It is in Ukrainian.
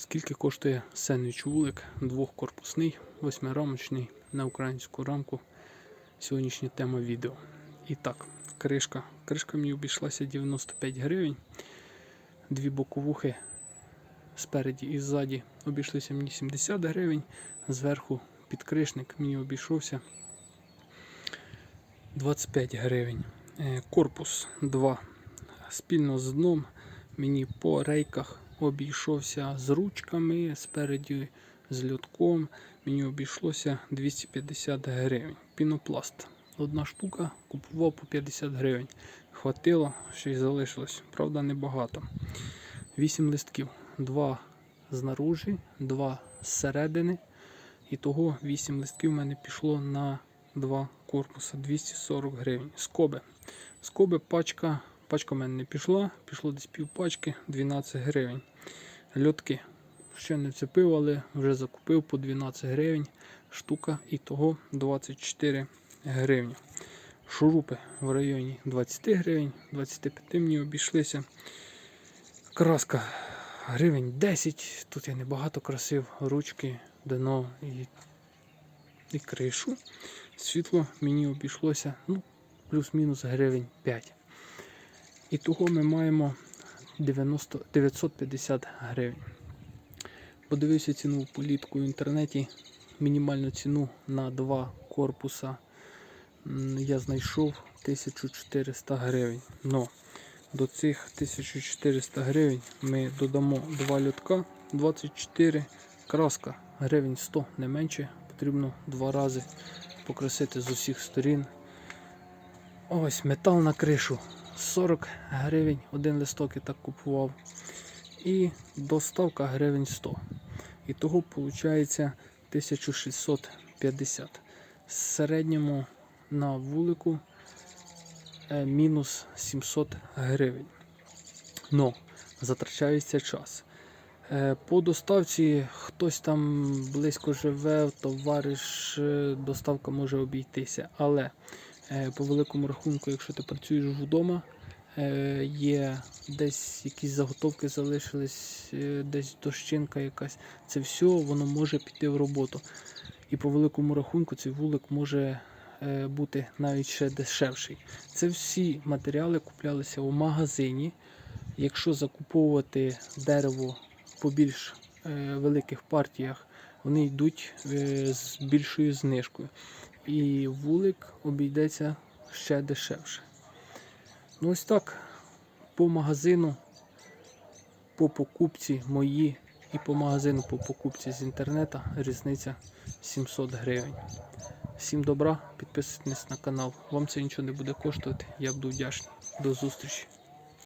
Скільки коштує сендвіч вулик двохкорпусний, восьмирамочний на українську рамку? Сьогоднішня тема відео. І так, кришка. Кришка мені обійшлася 95 гривень. Дві боковухи спереді і ззаді обійшлися мені 70 гривень. Зверху підкришник мені обійшовся 25 гривень. Е, Корпус 2 спільно з дном мені по рейках обійшовся з ручками, спереді з льотком. Мені обійшлося 250 гривень. Пінопласт. Одна штука купував по 50 гривень. Хватило, ще й залишилось. Правда, небагато. 8 листків. Два знаружі, два зсередини. І того 8 листків в мене пішло на два корпуси 240 гривень. Скоби. Скоби пачка. Пачка в мене не пішла, пішло десь пів пачки 12 гривень. Льотки. Ще не вцепив, але вже закупив по 12 гривень штука і того 24 гривні. Шурупи в районі 20 гривень, 25 мені обійшлися. Краска гривень 10. Тут я небагато красив, ручки, дно і, і кришу. Світло мені обійшлося ну, плюс-мінус гривень 5. І того ми маємо 90, 950 гривень. Подивився ціну політку в інтернеті. Мінімальну ціну на два корпуса я знайшов 1400 гривень. Но до цих 1400 гривень ми додамо два льотка 24, краска гривень 100 не менше. Потрібно два рази покрасити з усіх сторін. Ось метал на кришу 40 гривень, один листок я так купував. І доставка гривень 100. І того виходить 1650. В середньому на вулику е, мінус 700 гривень. Но затрачається час. Е, По доставці хтось там близько живе, товариш, е, доставка може обійтися. Але по великому рахунку, якщо ти працюєш вдома, е, є десь якісь заготовки залишились, е, десь дощинка якась, це все воно може піти в роботу. І по великому рахунку цей вулик може е, бути навіть ще дешевший. Це всі матеріали куплялися у магазині. Якщо закуповувати дерево по більш е, великих партіях, вони йдуть е, з більшою знижкою. І вулик обійдеться ще дешевше. Ну ось так. По магазину, по покупці мої і по магазину по покупці з інтернету різниця 700 гривень. Всім добра, підписуйтесь на канал. Вам це нічого не буде коштувати. Я буду вдячний. До зустрічі.